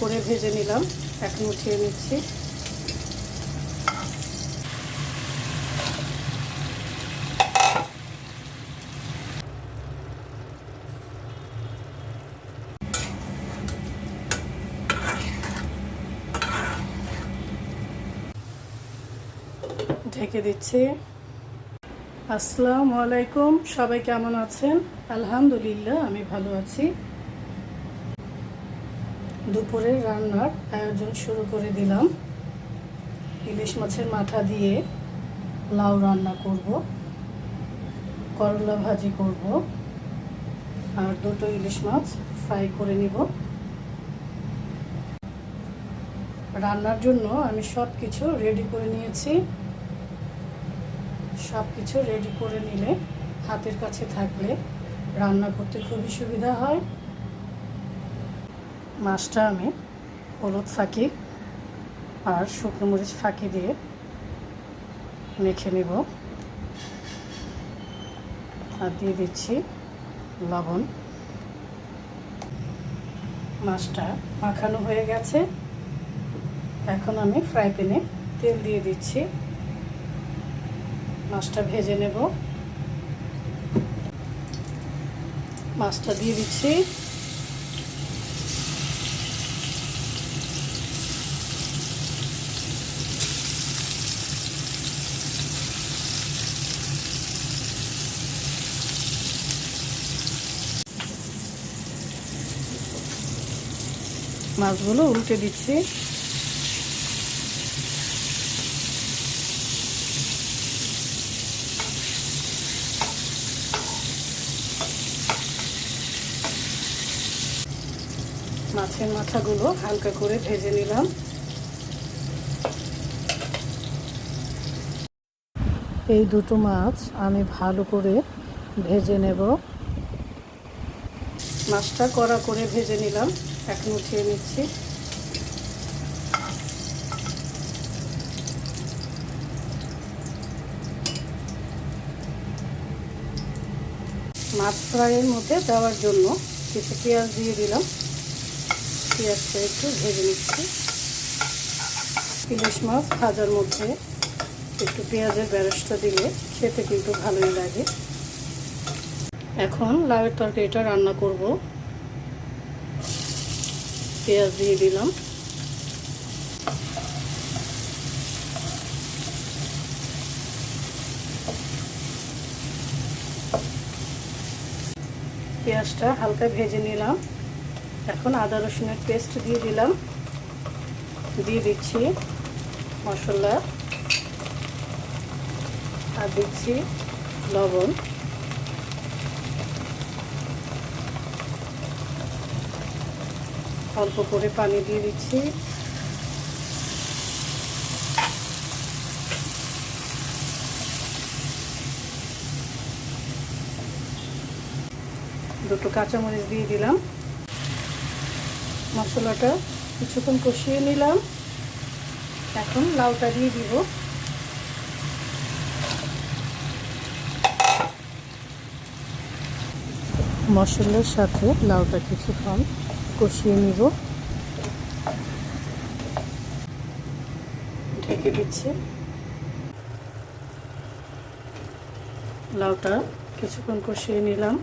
করে ভেজে নিলাম। এখন উঠিয়ে নিচ্ছি। ঢেকে দিচ্ছি। আসসালামু আলাইকুম। সবাই কেমন আছেন? আলহামদুলিল্লাহ, আমি ভালো আছি। দুপুরের রান্নার আয়োজন শুরু করে দিলাম। ইলিশ মাছের মাথা দিয়ে লাউ রান্না করব, করলা ভাজি করব, আর দুটো ইলিশ মাছ ফ্রাই করে নিব। রান্নার জন্য আমি সব কিছু রেডি করে নিয়েছি। সব কিছু রেডি করে নিলে হাতের কাছে থাকলে রান্না করতে খুবই সুবিধা হয়। মাছটা আমি হলুদ ফাঁকি আর শুকনো মরিচ ফাঁকি দিয়ে মেখে নেব। আর দিয়ে দিচ্ছি লবণ। মাছটা মাখানো হয়ে গেছে। এখন আমি ফ্রাই প্যানে তেল দিয়ে দিচ্ছি। মাছটা ভেজে নেব। মাছটা দিয়ে দিচ্ছি। মাছগুলো উল্টে দিচ্ছি। মাছের মাথাগুলো হালকা করে ভেজে নিলাম। এই দুটো মাছ আমি ভালো করে ভেজে নেব। মাছটা কড়া করে ভেজে নিলাম। এখন উঠিয়ে নিচ্ছি। মাছ ফ্রাইয়ের মধ্যে দেওয়ার জন্য কিছু পেঁয়াজ দিয়ে দিলাম। পেঁয়াজটা একটু ভেজে নিচ্ছি। ইলিশ মাছ ভাজার মধ্যে একটু পেঁয়াজের বেরসটা দিলে খেতে কিন্তু ভালোই লাগে। এখন লাউয়ের তরকারিটা রান্না করব। পেঁয়াজ দিয়ে দিলাম। পেঁয়াজটা হালকা ভেজে নিলাম। এখন আদা রসুনের পেস্ট দিয়ে দিলাম। দিয়ে দিচ্ছি মশলা। আর দিচ্ছি লবণ। অল্প করে পানি দিয়ে দিচ্ছি। দুটো কাঁচামরিচ দিয়ে দিলাম। মশলাটা কিছুক্ষণ কষিয়ে নিলাম। এখন লাউটা দিয়ে দিব। মশলার সাথে লাউটা কিছুক্ষণ কষিয়ে নিব। ঢেকে দিচ্ছি। লাউটা কিছুক্ষণ কষিয়ে নিলাম।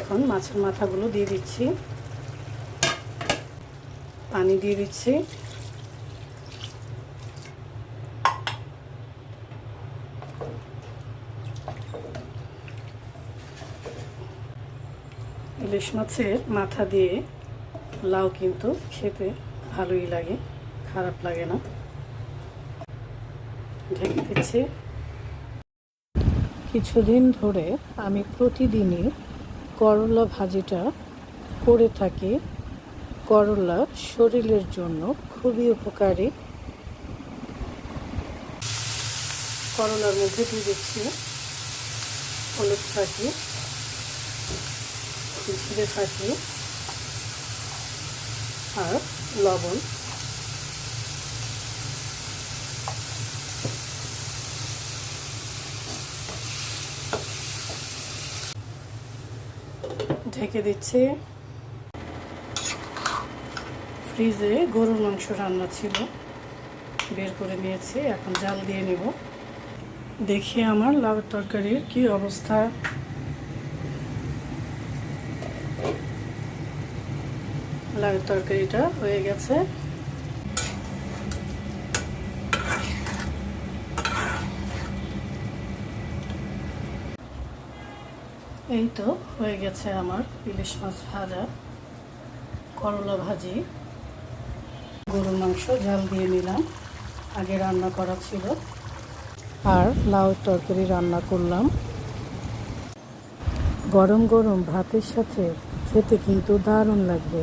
এখন মাছের মাথাগুলো দিয়ে দিচ্ছি। পানি দিয়ে দিচ্ছি। ইলিশ মাছের মাথা দিয়ে লাউ কিন্তু খেতে ভালোই লাগে, খারাপ লাগে না। ঢেকে দিচ্ছি। কিছুদিন ধরে আমি প্রতিদিনই করলা ভাজিটা করে থাকি। করলা শরীরের জন্য খুবই উপকারী। করলার মধ্যে দিয়ে দিচ্ছি হলুদ থাকি জিরে থাকি আর লবণ। ঢেকে দিচ্ছি। ফ্রিজে গরুর মাংস রান্না ছিল, বের করে নিয়েছি, এখন জাল দিয়ে নেব। দেখি আমার লাউ তরকারির কি অবস্থা। লাউ তরকারিটা হয়ে গেছে। এই তো হয়ে গেছে আমার ইলিশ মাছ ভাজা। করলা ভাজি। গরুর মাংস জাল দিয়ে নিলাম। আগে রান্না করা ছিল। আর লাউ তরকারি রান্না করলাম। গরম গরম ভাতের সাথে খেতে কিন্তু দারুণ লাগবে।